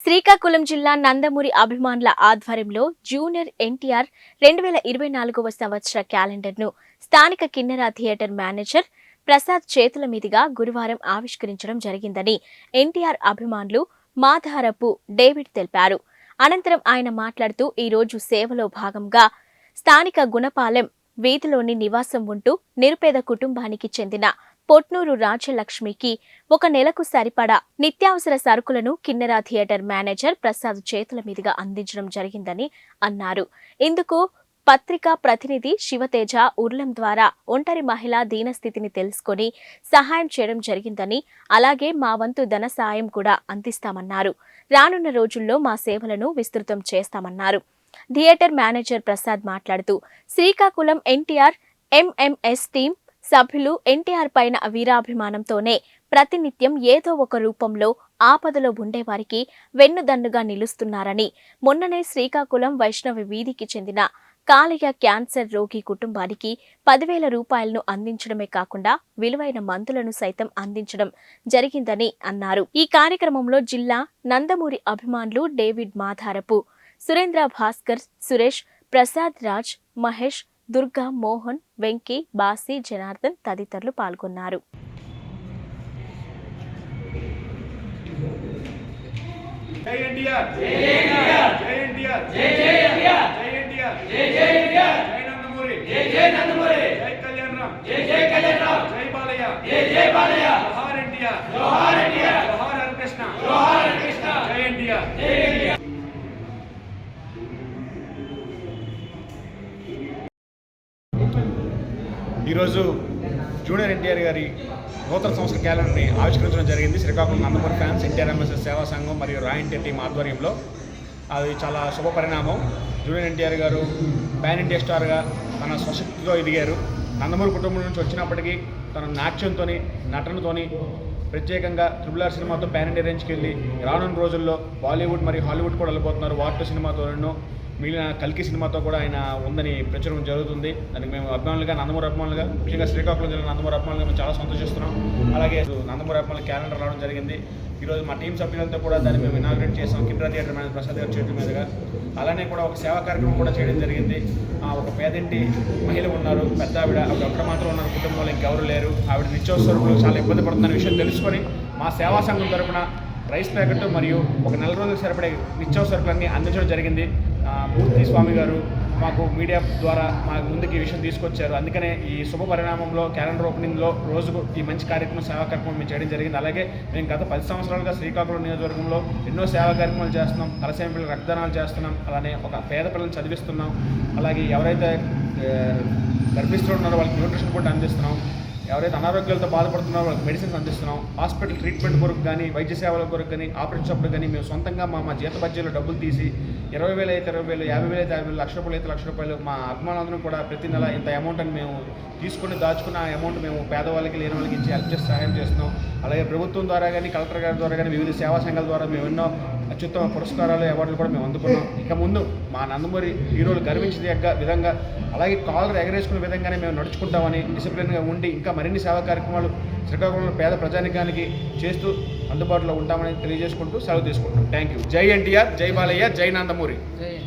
శ్రీకాకుళం జిల్లా నందమూరి అభిమానుల ఆధ్వర్యంలో జూనియర్ ఎన్టీఆర్ రెండు వేల ఇరవై నాలుగవ సంవత్సర క్యాలెండర్ను స్థానిక కిన్నెర థియేటర్ మేనేజర్ ప్రసాద్ చేతుల మీదుగా గురువారం ఆవిష్కరించడం జరిగిందని ఎన్టీఆర్ అభిమానులు మాధారపు డేవిడ్ తెలిపారు. అనంతరం ఆయన మాట్లాడుతూ ఈ రోజు సేవలో భాగంగా స్థానిక గుణపాలెం వీధిలోని నివాసం ఉంటూ నిరుపేద కుటుంబానికి చెందిన పొట్నూరు రాజలక్ష్మికి ఒక నెలకు సరిపడా నిత్యావసర సరుకులను కిన్నెరా థియేటర్ మేనేజర్ ప్రసాద్ చేతుల మీదుగా అందించడం జరిగిందని అన్నారు. ఇందుకు పత్రికా ప్రతినిధి శివతేజ ఉర్లం ద్వారా ఒంటరి మహిళ దీనస్థితిని తెలుసుకొని సహాయం చేయడం జరిగిందని అలాగే మా వంతు ధన సాయం కూడా అందిస్తామన్నారు. రానున్న రోజుల్లో మా సేవలను విస్తృతం చేస్తామన్నారు. థియేటర్ మేనేజర్ ప్రసాద్ మాట్లాడుతూ శ్రీకాకుళం ఎన్టీఆర్ ఎంఎంఎస్ టీం సభ్యులు ఎన్టీఆర్ పైన వీరాభిమానంతోనే ప్రతినిత్యం ఏదో ఒక రూపంలో ఆపదలో ఉండేవారికి వెన్నుదన్నుగా నిలుస్తున్నారని మొన్ననే శ్రీకాకుళం వైష్ణవి వీధికి చెందిన కాలియ క్యాన్సర్ రోగి కుటుంబానికి పదివేల రూపాయలను అందించడమే కాకుండా విలువైన మందులను సైతం అందించడం జరిగిందని అన్నారు. ఈ కార్యక్రమంలో జిల్లా నందమూరి అభిమానులు డేవిడ్ మాధారపు సురేంద్ర భాస్కర్ సురేష్ ప్రసాద్ రాజ్ మహేష్ దుర్గా మోహన్ వెంకీ బాసి జనార్దన్ తదితరులు పాల్గొన్నారు. జై ఎన్టీఆర్! జై ఎన్టీఆర్! జై ఎన్టీఆర్! జై జై ఎన్టీఆర్! జై ఎన్టీఆర్! జై జై ఎన్టీఆర్! జై నందమూరి! జై జై నందమూరి! జై కళ్యాణ్ రామ్ జై జై కళ్యాణ్ రామ్ జై బాలయ్య! జై జై బాలయ్య! జోహార్ ఎన్టీఆర్! జోహార్ ఎన్టీఆర్! జోహార్ హరికృష్ణ! జోహార్ హరికృష్ణ! జై ఎన్టీఆర్! జై ఈరోజు జూనియర్ ఎన్టీఆర్ గారి నూతన సంవత్సర క్యాలెండర్ని ఆవిష్కరించడం జరిగింది. Srikakulam Nandamuri fans NTR MSS సేవా సంఘం మరియు రాయ్ ఎన్టీఆర్ టీం ఆధ్వర్యంలో. అది చాలా శుభ పరిణామం. జూనియర్ ఎన్టీఆర్ గారు పాన్ ఇండియా స్టార్గా తన స్వశక్తితో ఎదిగారు. నందమూరి కుటుంబం నుంచి వచ్చినప్పటికీ తన నాట్యంతోని నటనతోని ప్రత్యేకంగా త్రిబుల్ ఆర్ సినిమాతో పాన్ ఇండియా రేంజ్కి వెళ్ళి రానున్న రోజుల్లో బాలీవుడ్ మరియు హాలీవుడ్ కూడా వెళ్ళిపోతున్నారు వార్ సినిమాతోనూ సినిమాతో ఎన్నో మిగిలిన కల్కి సినిమాతో కూడా ఆయన ఉందని ప్రచారం జరుగుతుంది. దానికి మేము అభిమానులుగా నందమూరి అభిమానులుగా ముఖ్యంగా శ్రీకాకుళం జిల్లా నందమూరి అభిమానులుగా మేము చాలా సంతోషిస్తున్నాం. అలాగే నందమూరి అభిమానుల క్యాలెండర్ రావడం జరిగింది. ఈరోజు మా టీం సభ్యులతో కూడా దాన్ని మేము ఇనాగ్రేట్ చేసాం. కిండ్రా థియేటర్ మేనేజర్ ప్రసాద్ గారి చేతుల మీదుగా. అలానే కూడా ఒక సేవా కార్యక్రమం కూడా చేయడం జరిగింది. ఒక పేదింటి మహిళ ఉన్నారు పెద్ద ఆవిడ. ఆవిడ ఒక్కడ మాత్రం ఉన్నారు కుటుంబంలో ఇంకెవరు లేరు. ఆవిడ నిత్యావసరాలు చాలా ఇబ్బంది పడుతున్న విషయం తెలుసుకొని మా సేవా సంఘం తరపున రైస్ ప్యాకెట్ మరియు ఒక నెల రోజులకు సరిపడే నిత్యావసరకులన్నీ అందించడం జరిగింది. మూర్తి స్వామి గారు మాకు మీడియా ద్వారా మా ముందుకు ఈ విషయం తీసుకొచ్చారు. అందుకనే ఈ శుభ పరిణామంలో క్యాలెండర్ ఓపెనింగ్లో రోజుకు ఈ మంచి కార్యక్రమం సేవా కార్యక్రమం మేము చేయడం జరిగింది. అలాగే మేము గత పది సంవత్సరాలుగా శ్రీకాకుళం నియోజకవర్గంలో ఎన్నో సేవా కార్యక్రమాలు చేస్తున్నాం. తలసేమ పిల్లలు రక్తదానాలు చేస్తున్నాం. అలానే ఒక పేద పిల్లల్ని చదివిస్తున్నాం. అలాగే ఎవరైతే గర్భిస్తున్నారో వాళ్ళకి న్యూట్రిషన్ కూడా అందిస్తున్నాం. ఎవరైతే అనారోగ్యాలతో బాధపడుతున్నారో వాళ్ళకి మెడిసిన్స్ అందిస్తున్నాం. హాస్పిటల్ ట్రీట్మెంట్ కొరకు కానీ వైద్య సేవల కొరకు కానీ ఆపరేషన్ అప్పుడు కానీ మేము సొంతంగా మా మా జీత బడ్జెట్లో డబ్బులు తీసి ఇరవై వేలు అయితే ఇరవై వేలు యాభై వేలు అయితే యాభై వేలు లక్ష రూపాయలు అయితే లక్ష రూపాయలు మా అభిమానులందరం కూడా ప్రతి నెల ఇంత అమౌంట్ అని మేము తీసుకుని దాచుకున్న ఆ అమౌంట్ మేము పేదవాళ్ళకి లేని వాళ్ళకి ఇచ్చి హెల్ప్ చేసి సహాయం చేస్తున్నాం. అలాగే ప్రభుత్వం ద్వారా కానీ కలెక్టర్ గారి ద్వారా కానీ వివిధ సేవా సంఘాల ద్వారా మేము ఎన్నో అత్యుత్తమ పురస్కారాలు అవార్డులు కూడా మేము అందుకున్నాం. ఇక ముందు మా నందమూరి హీరోలు గర్వించదగ్గ విధంగా అలాగే కాలర్ ఎగరేసుకునే విధంగానే మేము నడుచుకుంటామని డిసిప్లిన్గా ఉండి ఇంకా మరిన్ని సేవా కార్యక్రమాలు శ్రీకాకుళంలో పేద ప్రజానికానికి చేస్తూ అందుబాటులో ఉంటామని తెలియజేసుకుంటూ సెలవు తీసుకుంటాం థ్యాంక్ యూ జై ఎన్టీఆర్ జై బాలయ్య జై నందమూరి.